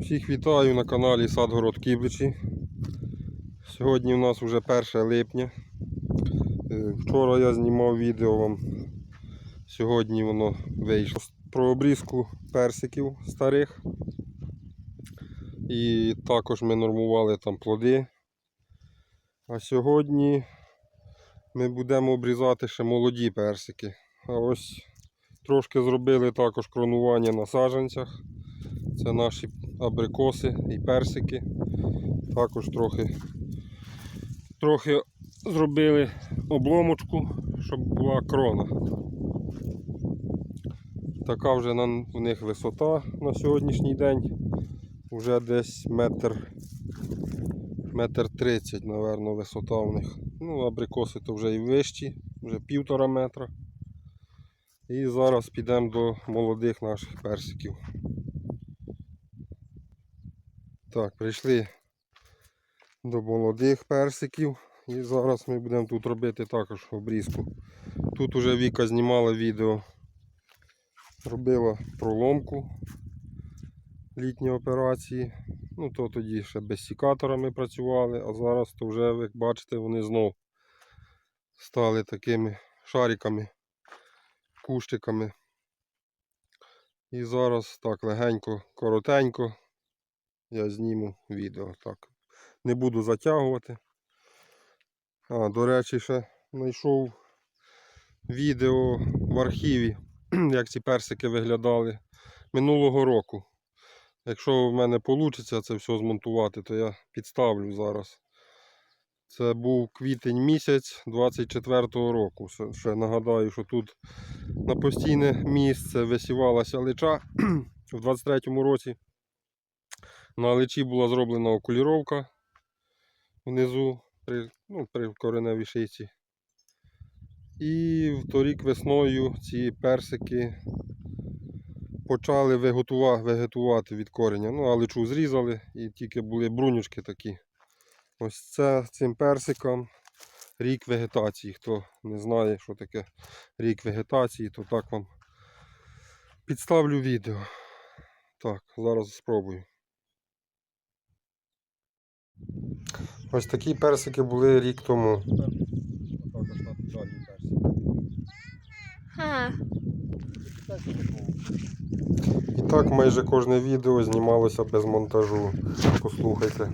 Всіх вітаю на каналі Садгород Кібличі. Сьогодні у нас вже 1 липня. Е, Вчора я знімав відео вам. Сьогодні воно вийшло про обрізку персиків старих. І також ми нормували там плоди. А сьогодні ми будемо обрізати ще молоді персики. А ось трошки зробили також кронування на саджанцях. Це наші абрикоси і персики. Також трохи, трохи зробили обломочку, щоб була крона. Така вже на, в них висота на сьогоднішній день. Вже десь метр, метр тридцять, напевно, висота в них. Ну, абрикоси то вже і вищі, вже півтора метра. І зараз підемо до молодих наших персиків. Так, прийшли до молодих персиків. І зараз ми будемо тут робити також обрізку. Тут уже Віка знімала відео, робила проломку літні операції. Ну то тоді ще без сікатора ми працювали, а зараз то вже, як бачите, вони знов стали такими шариками, кущиками. І зараз так легенько, коротенько я зніму відео. Так. Не буду затягувати. А, до речі, ще знайшов відео в архіві, як ці персики виглядали минулого року. Якщо в мене вийде це все змонтувати, то я підставлю зараз. Це був квітень місяць 24-го року. Ще- нагадаю, що тут на постійне місце висівалася лича в 23-му році. На личі була зроблена окуліровка внизу при, ну, при кореневій шийці. І торік весною ці персики почали вегетувати від кореня. Ну, а личу зрізали і тільки були брунючки такі. Ось це цим персикам рік вегетації. Хто не знає, що таке рік вегетації, то так вам підставлю відео. Так, зараз спробую. Ось такі персики були рік тому. Ха. І так майже кожне відео знімалося без монтажу. Послухайте.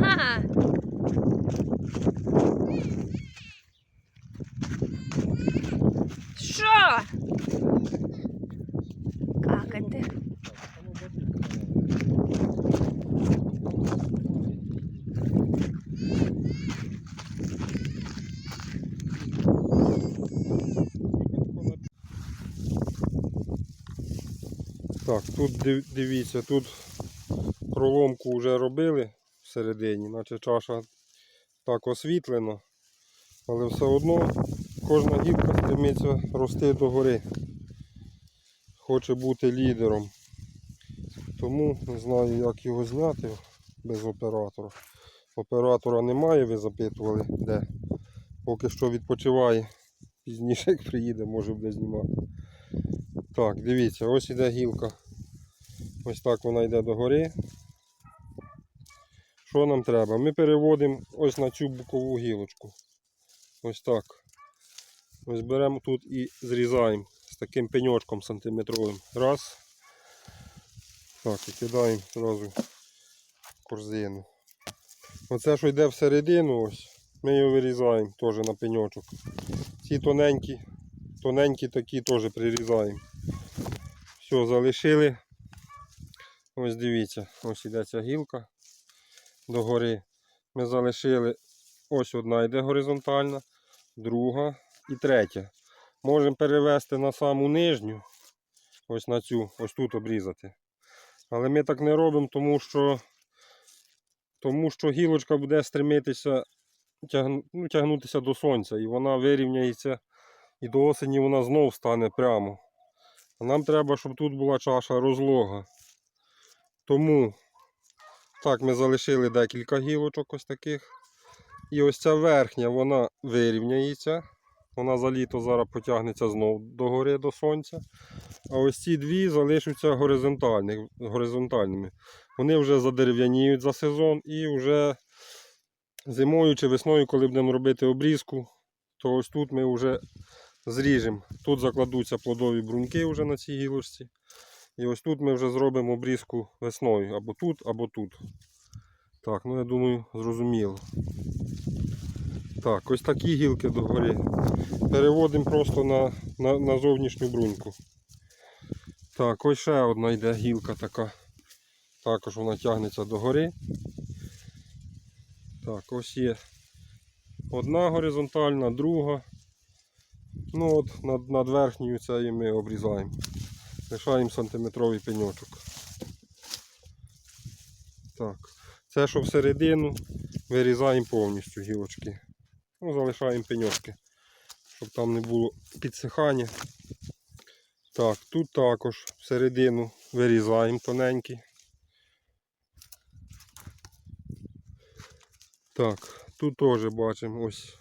Ха. Що? Какати. Так, тут дивіться, тут проломку вже робили всередині, наче чаша так освітлена, але все одно кожна гілка стремиться рости догори. Хоче бути лідером. Тому не знаю, як його зняти без оператора. Оператора немає, ви запитували, де. Поки що відпочиває. Пізніше, як приїде, може буде знімати. Так, дивіться, ось іде гілка. Ось так вона йде догори. Що нам треба? Ми переводимо ось на цю бокову гілочку. Ось так. Ось беремо тут і зрізаємо з таким пеньочком сантиметровим. Раз. Так, і кидаємо одразу корзину. Оце, що йде всередину, ось, ми його вирізаємо теж на пеньочок. Ці тоненькі, тоненькі такі теж прирізаємо. Все, залишили. Ось дивіться, ось іде ця гілка догори. Ми залишили ось одна йде горизонтальна, друга і третя. Можемо перевести на саму нижню, ось на цю, ось тут обрізати. Але ми так не робимо, тому що, тому що гілочка буде стремитися тягну- ну, тягнутися до сонця і вона вирівняється і до осені вона знов стане прямо. А нам треба, щоб тут була чаша розлога. Тому Так, ми залишили декілька гілочок ось таких. І ось ця верхня, вона вирівняється. Вона за літо зараз потягнеться знову догори до сонця. А ось ці дві залишаться горизонтальними. Вони вже задерев'яніють за сезон і вже зимою чи весною, коли будемо робити обрізку, то ось тут ми вже зріжемо. Тут закладуться плодові бруньки вже на цій гілочці. І ось тут ми вже зробимо обрізку весною. Або тут, або тут. Так, ну я думаю, зрозуміло. Так, ось такі гілки догори. Переводимо просто на, на, на зовнішню бруньку. Так, ось ще одна йде гілка така. Також вона тягнеться догори. Так, ось є одна горизонтальна, друга. Ну от над, над верхньою цією ми обрізаємо. Лишаємо сантиметровий пеньочок. Так. Це, що всередину, вирізаємо повністю гілочки. Ну, залишаємо пеньочки, щоб там не було підсихання. Так, тут також всередину вирізаємо тоненькі. Так, тут теж бачимо ось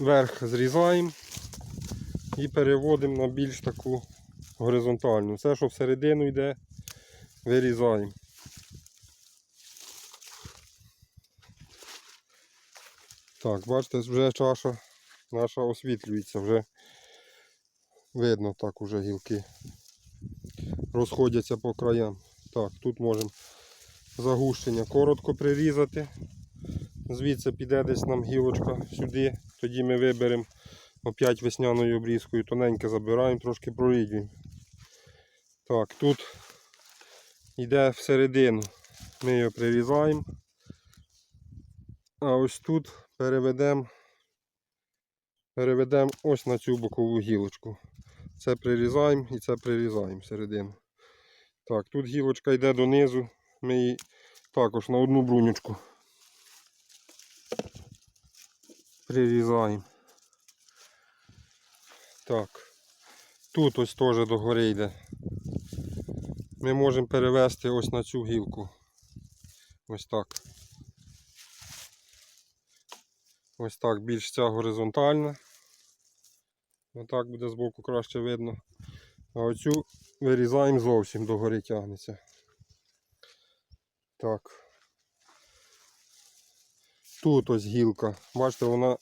верх зрізаємо і переводимо на більш таку горизонтальну. Все, що всередину йде, вирізаємо. Так, бачите, вже чаша наша освітлюється, вже видно так уже гілки розходяться по краям. Так, тут можемо загущення коротко прирізати. Звідси піде десь нам гілочка сюди, тоді ми виберемо опять весняною обрізкою, тоненьке забираємо, трошки прорідюємо. Так, тут йде всередину. Ми його прирізаємо. А ось тут переведемо переведемо ось на цю бокову гілочку. Це прирізаємо і це прирізаємо всередину. Так, тут гілочка йде донизу. Ми її також на одну брунючку прирізаємо. Так. Тут ось теж догори йде. Ми можемо перевести ось на цю гілку. Ось так. Ось так більш ця горизонтальна. Отак буде збоку краще видно. А оцю вирізаємо зовсім догори тягнеться. Так. Тут ось гілка. Бачите, вона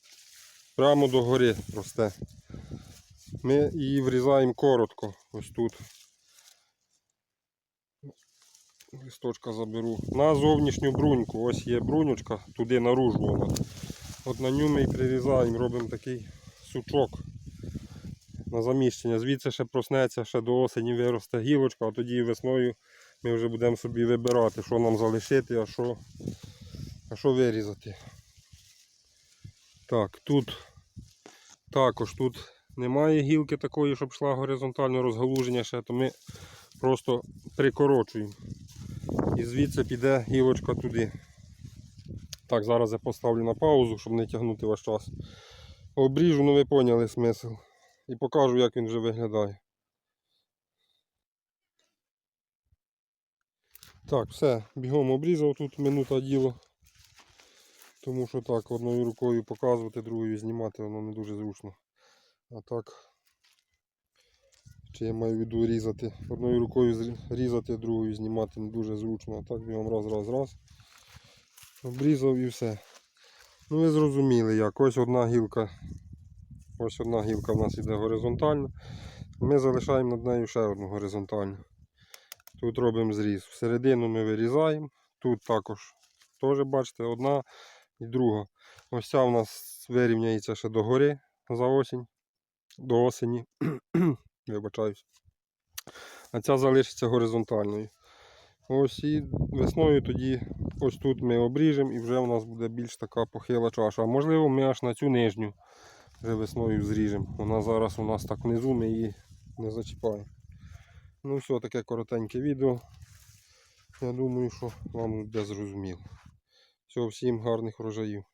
прямо догори росте. Ми її врізаємо коротко. Ось тут. Листочка заберу. На зовнішню бруньку. Ось є брунючка, туди наружу вона. От на ню ми і прирізаємо, робимо такий сучок на заміщення. Звідси ще проснеться, ще до осені виросте гілочка, а тоді весною ми вже будемо собі вибирати, що нам залишити, а що, а що вирізати. Так, тут також тут немає гілки такої, щоб йшла горизонтальне розгалуження ще, то ми просто прикорочуємо. І звідси піде гілочка туди. Так, зараз я поставлю на паузу, щоб не тягнути ваш час. Обріжу, ну ви поняли смисл. І покажу, як він вже виглядає. Так, все, бігом обрізав тут минута діло. Тому що так, одною рукою показувати, другою знімати, воно не дуже зручно. А так, чи я маю в виду різати. Одною рукою різати, другою знімати не дуже зручно. А так бігом раз, раз, раз. Обрізав і все. Ну ви зрозуміли як. Ось одна гілка. Ось одна гілка в нас іде горизонтальна. Ми залишаємо над нею ще одну горизонтальну. Тут робимо зріз. Всередину ми вирізаємо. Тут також теж бачите, одна і друга. Ось ця у нас вирівняється ще до гори за осінь. До осені. Вибачаюсь. А ця залишиться горизонтальною. Ось і весною тоді ось тут ми обріжемо і вже у нас буде більш така похила чаша. А можливо ми аж на цю нижню вже весною зріжемо. Вона зараз у нас так внизу, ми її не зачіпаємо. Ну все, таке коротеньке відео. Я думаю, що вам буде зрозуміло. Всього, всім гарних врожаїв.